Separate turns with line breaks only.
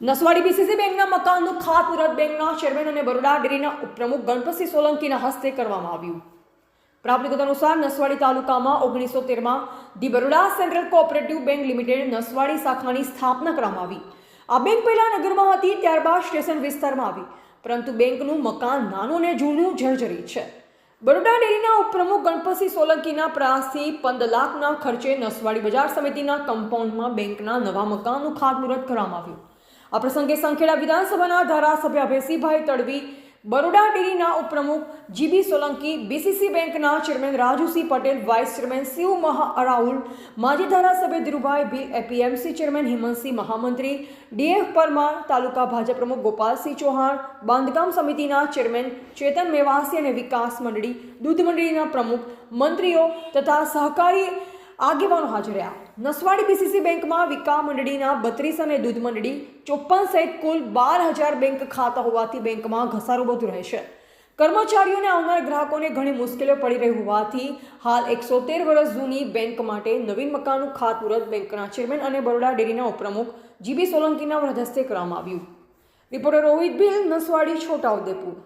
Naswadi BCC બેંકના મકાનનું ખાતમુહૂર્ત બેંકના ચેરમેન અને બરોડા ડેરીના ઉપપ્રમુખ ગણપતસિંહ સોલંકીના હસ્તે કરવામાં આવ્યું. પ્રાપ્ત વિગત અનુસાર નસવાડી તાલુકામાં ઓગણીસો તેરમાં the Baroda Central Cooperative Bank Limited Naswadi શાખાની સ્થાપના કરવામાં આવી. આ બેંક પહેલાં નગરમાં હતી, ત્યારબાદ સ્ટેશન વિસ્તારમાં આવી. પરંતુ બેંકનું મકાન નાનું અને જૂનું જર્જરિત છે. બરોડા ડેરીના ઉપપ્રમુખ ગણપતસિંહ સોલંકીના પ્રયાસથી પંદર લાખના ખર્ચે નસવાડી બજાર સમિતિના કમ્પાઉન્ડમાં બેંકના નવા મકાનનું ખાતમુહૂર્ત કરવામાં આવ્યું. આ પ્રસંગે સંખેડા વિધાનસભાના ધારાસભ્ય અભયસિંહભાઈ તડવી, બરોડા ડેરીના ઉપપ્રમુખ જીબી સોલંકી, બીસીસી બેંકના chairman Rajusinh Patel, vice chairman Shiv મહા રાહુલ માજી ધારાસભ્ય Dhirubhai B APMC chairman Himmatsinh મહામંત્રી, ડીએફ પરમાર, તાલુકા ભાજપ પ્રમુખ ગોપાલસિંહ ચૌહાણ, બાંધકામ સમિતિના ચેરમેન ચેતન મેવાસી અને વિકાસ મંડળી, દૂધ મંડળીના પ્રમુખ, મંત્રીઓ તથા સહકારી આગેવાનો હાજર રહ્યા. નસવાડી બીસીસી બેંકમાં વિકા મંડળીના બત્રીસ અને દૂધ મંડળી ચોપ્પન સહિત કુલ બાર હજાર બેંક ખાતા હોવાથી બેંકમાં ઘસારો વધુ રહેશે કર્મચારીઓને આવનાર ગ્રાહકોને ઘણી મુશ્કેલીઓ પડી રહી હોવાથી હાલ એકસો તેર વર્ષ જૂની બેંક માટે નવીન મકાનનું ખાતમુહૂર્ત બેંકના ચેરમેન અને બરોડા ડેરીના ઉપપ્રમુખ જીબી સોલંકીના હસ્તે કરવામાં આવ્યું. Reporter Rohit bill, Naswadi Chhota Udepur